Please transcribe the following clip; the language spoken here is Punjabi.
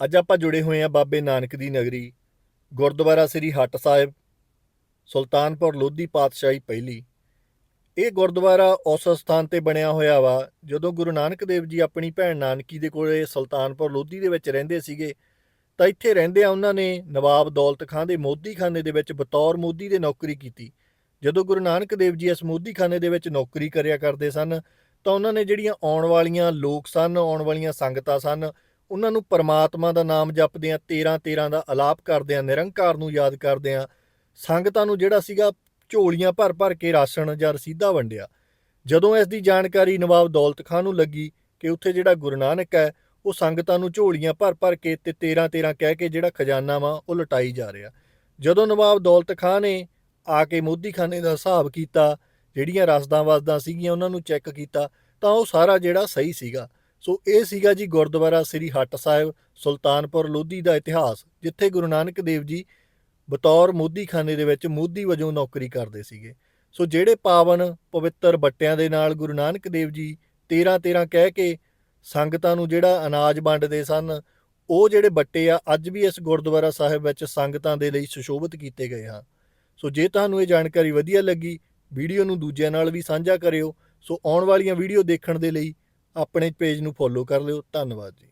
ਅੱਜ ਆਪਾਂ ਜੁੜੇ ਹੋਏ ਹਾਂ ਬਾਬੇ ਨਾਨਕ ਦੀ ਨਗਰੀ, ਗੁਰਦੁਆਰਾ ਸ੍ਰੀ ਹੱਟ ਸਾਹਿਬ, ਸੁਲਤਾਨਪੁਰ ਲੋਧੀ ਪਾਤਸ਼ਾਹੀ ਪਹਿਲੀ। ਇਹ ਗੁਰਦੁਆਰਾ ਉਸ ਸਥਾਨ ਤੇ ਬਣਿਆ ਹੋਇਆ ਵਾ, ਜਦੋਂ ਗੁਰੂ ਨਾਨਕ ਦੇਵ ਜੀ ਆਪਣੀ ਭੈਣ ਨਾਨਕੀ ਦੇ ਕੋਲੇ ਸੁਲਤਾਨਪੁਰ ਲੋਧੀ ਦੇ ਵਿੱਚ ਰਹਿੰਦੇ ਸੀਗੇ, ਤਾਂ ਇੱਥੇ ਰਹਿੰਦੇ ਆ ਉਹਨਾਂ ਨੇ ਨਵਾਬ ਦੌਲਤ ਖਾਨ ਦੇ ਮੋਦੀ ਖਾਨੇ ਦੇ ਵਿੱਚ ਬਤੌਰ ਮੋਦੀ ਦੇ ਨੌਕਰੀ ਕੀਤੀ। ਜਦੋਂ ਗੁਰੂ ਨਾਨਕ ਦੇਵ ਜੀ ਇਸ ਮੋਦੀ ਖਾਨੇ ਦੇ ਵਿੱਚ ਨੌਕਰੀ ਕਰਿਆ ਕਰਦੇ ਸਨ, ਤਾਂ ਉਹਨਾਂ ਨੇ ਜਿਹੜੀਆਂ ਆਉਣ ਵਾਲੀਆਂ ਲੋਕ ਸਨ, ਆਉਣ ਵਾਲੀਆਂ ਸੰਗਤਾਂ ਸਨ ਉਹਨਾਂ ਨੂੰ ਪਰਮਾਤਮਾ ਦਾ ਨਾਮ ਜਪਦਿਆਂ 13 13 ਦਾ ਅਲਾਪ ਕਰਦਿਆਂ ਨਿਰੰਕਾਰ ਨੂੰ ਯਾਦ ਕਰਦਿਆਂ ਸੰਗਤਾਂ ਨੂੰ ਜਿਹੜਾ ਸੀਗਾ ਝੋਲੀਆਂ ਭਰ ਭਰ ਕੇ ਰਾਸ਼ਨ ਜਾਂ ਰਸੀਦਾ ਵੰਡਿਆ। ਜਦੋਂ ਇਸ ਦੀ ਜਾਣਕਾਰੀ ਨਵਾਬ ਦੌਲਤ ਖਾਨ ਨੂੰ ਲੱਗੀ ਕਿ ਉੱਥੇ ਜਿਹੜਾ ਗੁਰੂ ਨਾਨਕ ਹੈ, ਉਹ ਸੰਗਤਾਂ ਨੂੰ ਝੋਲੀਆਂ ਭਰ ਭਰ ਕੇ ਤੇ 13 13 ਕਹਿ ਕੇ ਜਿਹੜਾ ਖਜ਼ਾਨਾ ਵਾ, ਉਹ ਲਟਾਈ ਜਾ ਰਿਹਾ। ਜਦੋਂ ਨਵਾਬ ਦੌਲਤ ਖਾਨ ਨੇ ਆ ਕੇ ਮੋਦੀ ਖਾਨੇ ਦਾ ਹਿਸਾਬ ਕੀਤਾ, ਜਿਹੜੀਆਂ ਰਸਦਾਂ ਵਸਦਾਂ ਸੀਗੀਆਂ, ਉਹਨਾਂ ਨੂੰ ਚੈੱਕ ਕੀਤਾ, ਤਾਂ ਉਹ ਸਾਰਾ ਜਿਹੜਾ ਸਹੀ ਸੀਗਾ। ਸੋ ਇਹ ਸੀਗਾ ਜੀ ਗੁਰਦੁਆਰਾ ਸ੍ਰੀ ਹੱਟ ਸਾਹਿਬ, ਸੁਲਤਾਨਪੁਰ ਲੋਧੀ ਦਾ ਇਤਿਹਾਸ, ਜਿੱਥੇ ਗੁਰੂ ਨਾਨਕ ਦੇਵ ਜੀ ਬਤੌਰ ਮੋਦੀਖਾਨੇ ਦੇ ਵਿੱਚ ਮੋਦੀ ਵਜੋਂ ਨੌਕਰੀ ਕਰਦੇ ਸੀਗੇ। ਸੋ ਜਿਹੜੇ ਪਾਵਨ ਪਵਿੱਤਰ ਬੱਟਿਆਂ ਦੇ ਨਾਲ ਗੁਰੂ ਨਾਨਕ ਦੇਵ ਜੀ 13 13 ਕਹਿ ਕੇ ਸੰਗਤਾਂ ਨੂੰ ਜਿਹੜਾ ਅਨਾਜ ਵੰਡਦੇ ਸਨ, ਉਹ ਜਿਹੜੇ ਬੱਟੇ ਆ, ਅੱਜ ਵੀ ਇਸ ਗੁਰਦੁਆਰਾ ਸਾਹਿਬ ਵਿੱਚ ਸੰਗਤਾਂ ਦੇ ਲਈ ਸੁਸ਼ੋਭਿਤ ਕੀਤੇ ਗਏ ਹਨ। ਸੋ ਜੇ ਤੁਹਾਨੂੰ ਇਹ ਜਾਣਕਾਰੀ ਵਧੀਆ ਲੱਗੀ, ਵੀਡੀਓ ਨੂੰ ਦੂਜਿਆਂ ਨਾਲ ਵੀ ਸਾਂਝਾ ਕਰਿਓ। ਸੋ ਆਉਣ ਵਾਲੀਆਂ ਵੀਡੀਓ ਦੇਖਣ ਦੇ ਲਈ ਆਪਣੇ ਪੇਜ ਨੂੰ ਫੋਲੋ ਕਰ ਲਿਓ ਧੰਨਵਾਦ ਜੀ।